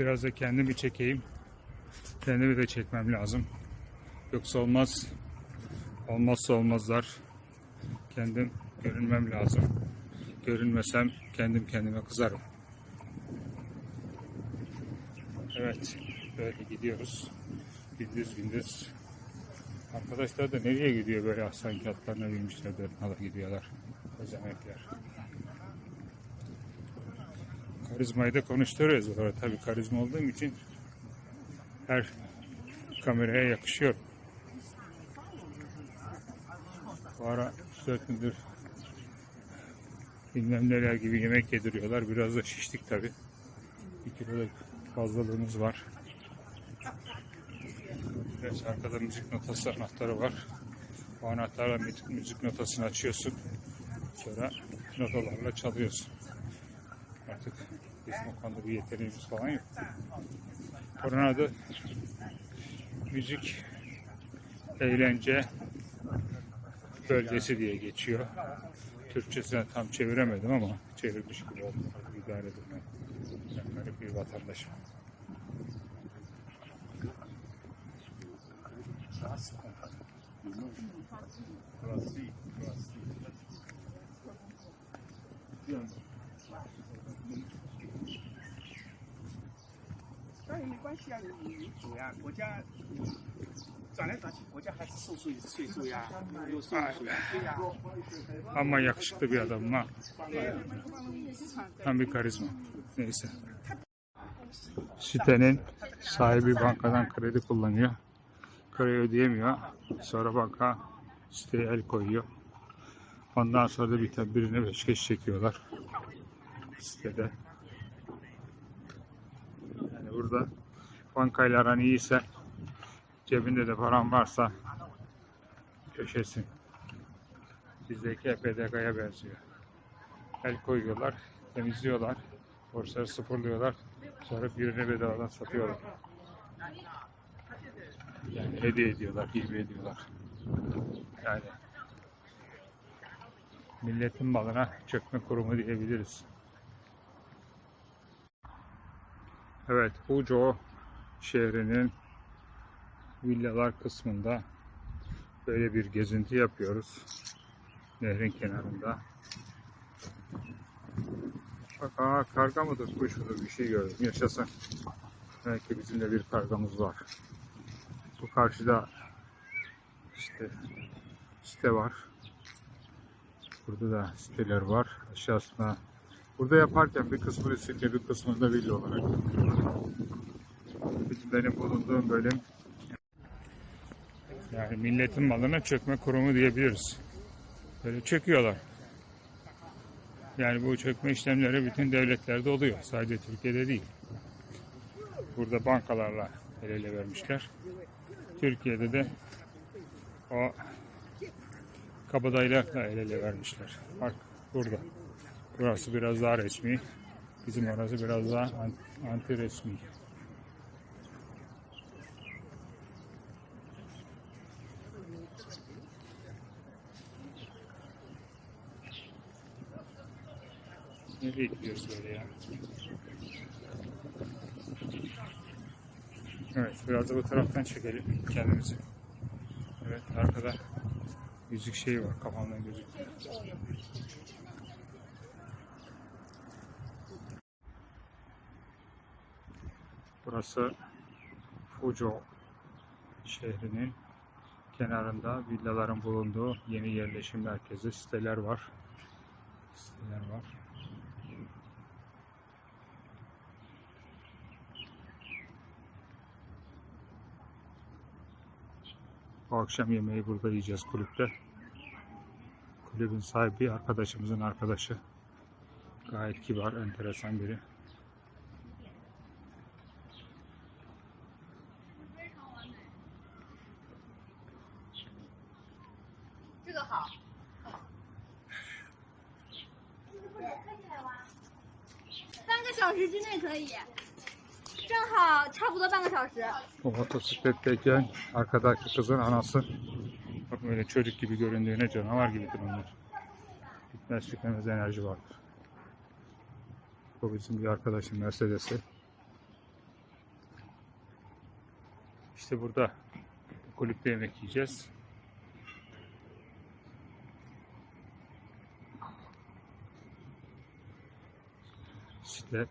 Biraz da kendimi çekeyim. Kendimi de çekmem lazım. Yoksa olmaz. Olmazsa olmazlar. Kendim görünmem lazım. Görünmesem kendim kendime kızarım. Evet, böyle gidiyoruz. Gündüz gündüz. Arkadaşlar da nereye gidiyor böyle sanki atlarına binmişler de gidiyorlar. Özenekler. Karizmayı da konuşturuyoruz orada. Tabii karizma olduğum için her kameraya yakışıyor. Bu ara 4 gündür bilmem neler gibi yemek yediriyorlar. Biraz da şiştik tabii. Bir kilo da fazlalığımız var. Biraz arkada müzik notası anahtarı var. O anahtarla müzik notasını açıyorsun. Sonra notalarla çalıyorsun. Artık bizim o konuda bir yeteneğimiz falan yok. Koronada müzik, eğlence bölgesi diye geçiyor. Türkçesine tam çeviremedim ama çevirmiş gibi. Artık idare edin. Ben bir vatandaşım. 当然没关系啊，你你主呀，国家转来转去，国家还是收税税收呀，有有税收呀，对呀。 Ama yakışıklı bir adamım ha. Tam bir karizma. Neyse. Sitenin sahibi bankadan kredi kullanıyor. Kredi ödeyemiyor. Sonra banka siteye el koyuyor. Ondan sonra da bir tabi birine peşkeş çekiyorlar. Sitede. Burada bankayla aran iyiyse cebinde de paran varsa köşesin. Bizdeki PDK'ya benziyor. El koyuyorlar, temizliyorlar, borçları sıfırlıyorlar, sonra birine bedavadan satıyorlar. Yani hediye ediyorlar, hibe ediyorlar. Yani milletin malına çökme kurumu diyebiliriz. Evet, Uco şehrinin villalar kısmında böyle bir gezinti yapıyoruz nehrin kenarında. Bak aa, karga mıdır, kuş mudur bir şey gördüm. Yaşasın. Belki bizim de bir kargamız var. Bu karşıda işte site var. Burada da siteler var. Aşağısında Burada yaparken bir kısmını site, bir kısmını da villa olarak. Benim bulunduğum bölüm yani milletin malına çökme kurumu diyebiliriz. Böyle çöküyorlar. Yani bu çökme işlemleri bütün devletlerde oluyor. Sadece Türkiye'de değil. Burada bankalarla el ele vermişler. Türkiye'de de o kabadayılarla el ele vermişler. Bak burada. Burası biraz daha resmi. Bizim orası biraz daha an- anti resmi. Nereye gidiyoruz böyle ya? Evet, biraz da bu taraftan çekelim kendimizi. Evet, arkada yüzük şeyi var, kafamdan gözüküyor. Burası Fujo şehrinin kenarında villaların bulunduğu yeni yerleşim merkezi siteler var. Siteler var. Bu akşam yemeği burada yiyeceğiz kulüpte. Kulübün sahibi arkadaşımızın arkadaşı. Gayet kibar, enteresan biri. 好。半个小时之内可以，正好差不多半个小时。 Bu motosikletteyken arkadaki kızın anası bak böyle çocuk gibi göründüğüne canavar gibidir onlar. Bitmez tükenmez enerji vardır. Bu bizim bir arkadaşın Mercedes'i. İşte burada kulüpte yemek yiyeceğiz. İşte